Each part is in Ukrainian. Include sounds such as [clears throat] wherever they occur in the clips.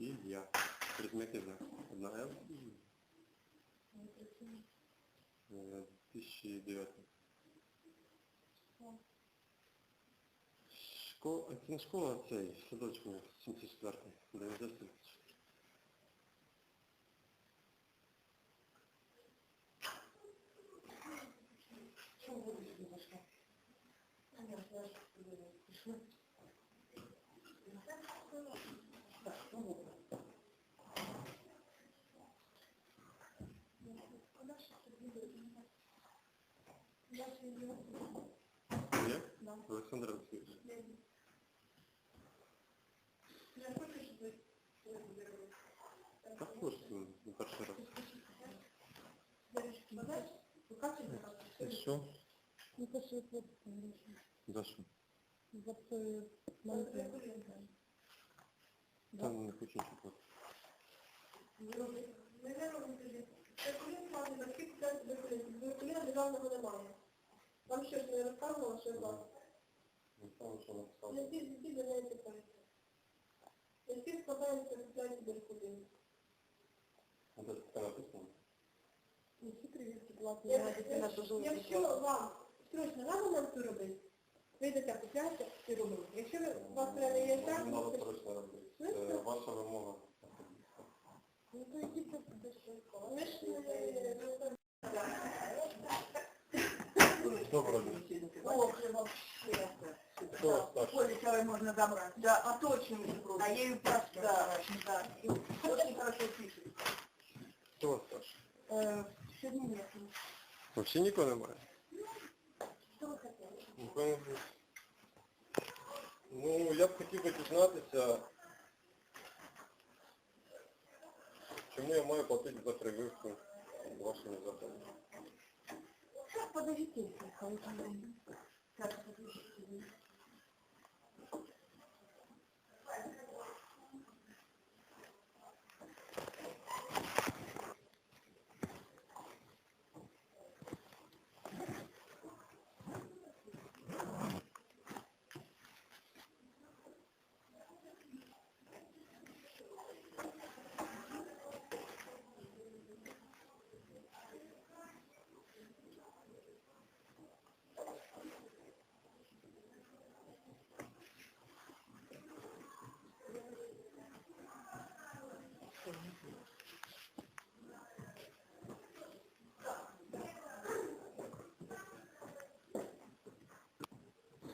И я. Предмети знак. Одна Л. 2009. Школа, школа а цей, садочку 74, 90. Так, ну вот. Є? Олександр Олексійович. Так просто, не перший раз. Це що? Ну, то, що я гроші. За що? За це маленьке. Там не хочу чіпати. державного немає. Вам щось не розказувала, що я вас? Не знаю, що написав. Які які до неї питаються? Які складаються купляють беркулін? А де таке написано? Які привітки платні? Якщо вам срочно треба нам це робити, ви йдете купляєте і робите. Якщо ви- вас реально є час, Не треба то... срочно робити. Ваша вимога. Ну, то це буде швидко? Ми ж не... Доброго дня. Хто старший? Поле можно забрать. Да, а точно не просто. А я просто, да, да. И очень хорошо пишет. Хто старший? Э, сегодня нет. Взагалі нікого немає? Ви хотіли? Нікого не буде. Ну, я б хотів би дізнатися, чому я маю платити за прививку вашими законами. Justiça. Só o tamanho. Trata da Justiça.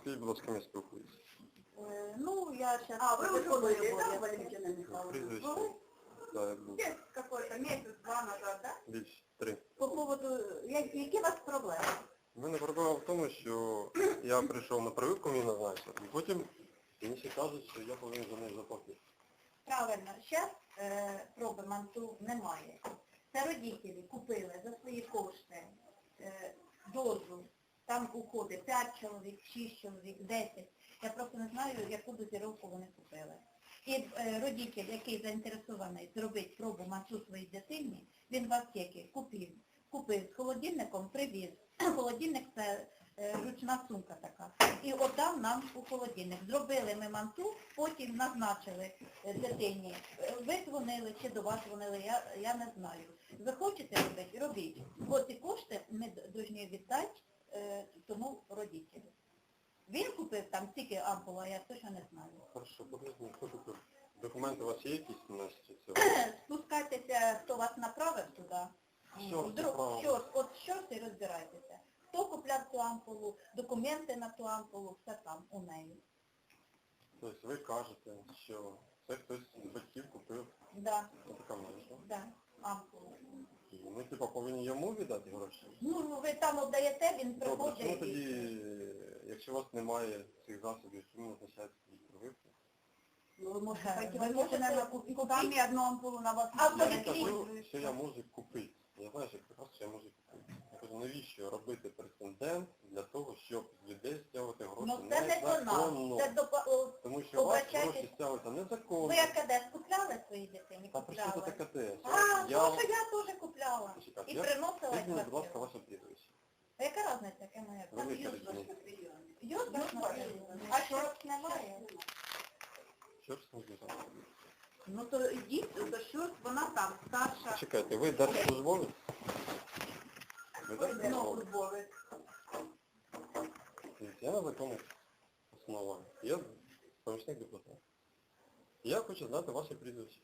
Скажіть, будь ласка, я спілкуюся. Э, Ну, я сейчас... А, вы уже были, да, да, Валентина Михайловна? Прізвище. Да, я був. Есть какой-то месяц-два назад, да? Більше три. По поводу... Я- Які у вас проблеми? У мене проблема в тому, що я прийшов на прививку, мені назначили, і потім мені ще кажуть, що я повинен за неї заплатити. Правильно, зараз е, проби манту немає. Це родителі купили за свої кошти е, дозу. там уходить 5 чоловік, 6 чоловік, 10. Я просто не знаю, яку дозіровку вони купили. І е, родитель, який заінтересований зробити пробу манту своїй дитині, він в аптеки купив. Купив з холодильником, привіз. [clears throat] Холодильник це е, ручна сумка така. І отдав нам у холодильник. Зробили ми манту, потім назначили е, дитині. Ви дзвонили чи до вас дзвонили, я, я не знаю. Ви хочете робити, робіть. Бо ці кошти ми повинні віддати тому родителю. Він купив там стільки ампула, я точно не знаю. Хорошо, подожди, хто тут? Документи у вас є якісь на цього? [clears throat] Спускайтеся, хто вас направив туди. Що Вдруг, направив? що от що ж і розбирайтеся. Хто купляв цю ампулу, документи на ту ампулу, все там у неї. Тобто ви кажете, що це хтось з батьків купив Да, медикаменти. да, ампулу. І типа повинні йому віддати гроші? Ну, ну, ви там віддаєте, він Добре, чому приходить. тоді, і- якщо у вас немає цих засобів, чому назначається тоді прививку? Ну, ви можете, Ага, пойти, ви ви можете можете купити самі одну ампулу на вас. А Я то не які? кажу, що я можу купити. Я знаю, що прекрасно, що я можу купити. Я кажу, навіщо робити прецедент для того, щоб з людей стягувати гроші Ну, це не до нас. незаконно? Це до... о, Тому що у вас гроші стягуються незаконно. Ви АКД купляли своїй дитині? Та при чому Купляли. тут таке? А, Я... тому що я теж купляла. Почекайте, І я- приносила Скажіть мені, в будь ласка, квартиру. ваше прізвище. А яка різниця, яке моє? Там Велика юзбаш. різниця. Юзбаш написано. А що немає? Що ж з ним Ну то йдіть, то що вона там, старша. Чекайте, ви держслужбовець? Ви Ну, держслужбовець? службовець. Дивіться, Я на законних основах. Я помічник депутата. Я хочу знати ваше прізвище.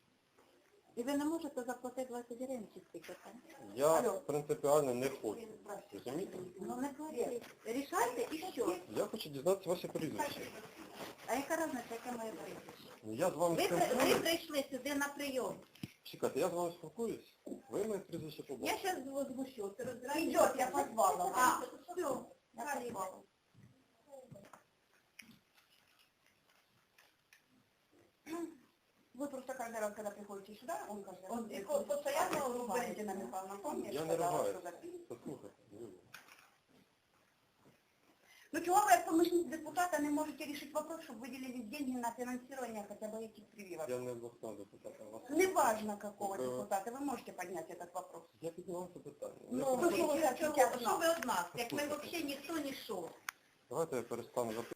І ви не можете заплатити 20 гривень чи скільки там? Я Алло. принципіально не хочу. Розумієте? Ну не платіть. Рішайте і що? Я хочу дізнатися ваше прізвище. А яка різниця, яке моє прізвище? Ну, Я з вами Ви, при- ви спілкуюсь. прийшли сюди на прийом. Чекайте, я з вами спілкуюсь. Ви моє прізвище Я побачите. сейчас возмущу. Ты Идет, я позвала. А, все, я позвала. Вы просто каждый раз, когда приходите сюда, он каждый раз... Он говорит, приходит, постоянно Вы, ругается. Валентина Михайловна, помнишь, Я не когда ругаюсь. вас сюда- Послухайте, Юлія. Ну чего вы, как помощник депутата, не можете решить вопрос, чтобы выделили деньги на финансирование хотя бы этих прививок? Я не обласного депутата. Вас... Неважно, какого Э, депутата, вы можете поднять этот вопрос. Я піднімав це питання. Я Ну, просто- що ви Що хотите от що нас? ви од нас? Як ми взагалі ніхто не йшов. Давайте я перестану запитувати.